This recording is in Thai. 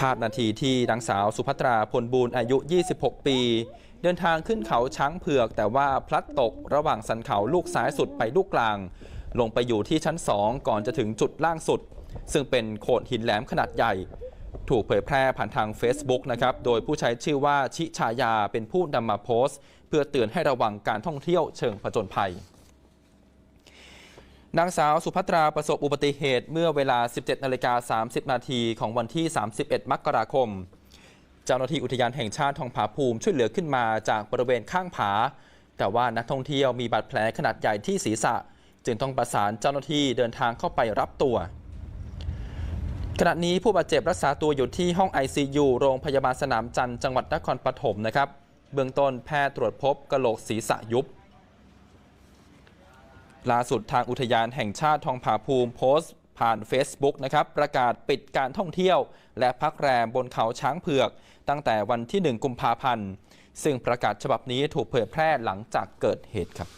ภาพนาทีที่นางสาวสุภัตราพลบูรณ์อายุ 26 ปี เดินทางขึ้นเขาช้างเผือก แต่ว่าพลัดตกระหว่างสันเขาลูกซ้ายสุดไปลูกกลาง ลงไปอยู่ที่ชั้น 2 ก่อนจะถึงจุดล่างสุด ซึ่งเป็นโขดหินแหลมขนาดใหญ่ ถูกเผยแพร่ผ่านทาง Facebook นะครับ โดยผู้ใช้ชื่อว่าชิชายาเป็นผู้นำมาโพสต์ เพื่อเตือนให้ระวังการท่องเที่ยวเชิงผจญภัย นางสาวสุภัตราประสบอุบัติเหตุเมื่อเวลา 17นาฬิกา30 นาทีของวันที่ 31 มกราคม เจ้าหน้าที่อุทยานแห่งชาติทองผาภูมิช่วยเหลือขึ้นมาจากบริเวณข้างผา แต่ว่านักท่องเที่ยวมีบาดแผลขนาดใหญ่ที่ศีรษะ จึงต้องประสานเจ้าหน้าที่เดินทางเข้าไปรับตัว ขณะนี้ผู้บาดเจ็บรักษาตัวอยู่ที่ห้อง ICU โรงพยาบาลสนามจันทร์จังหวัดนครปฐมนะครับ เบื้องต้นแพทย์ตรวจพบกระโหลกศีรษะยุบ ล่าสุดทางอุทยานแห่งชาติทองผาภูมิโพสต์ ผ่าน Facebook นะครับประกาศปิดการท่องเที่ยว และพักแรมบนเขาช้างเผือก ตั้งแต่วันที่ 1 กุมภาพันธ์ ซึ่งประกาศฉบับนี้ถูกเผยแพร่หลังจากเกิดเหตุครับ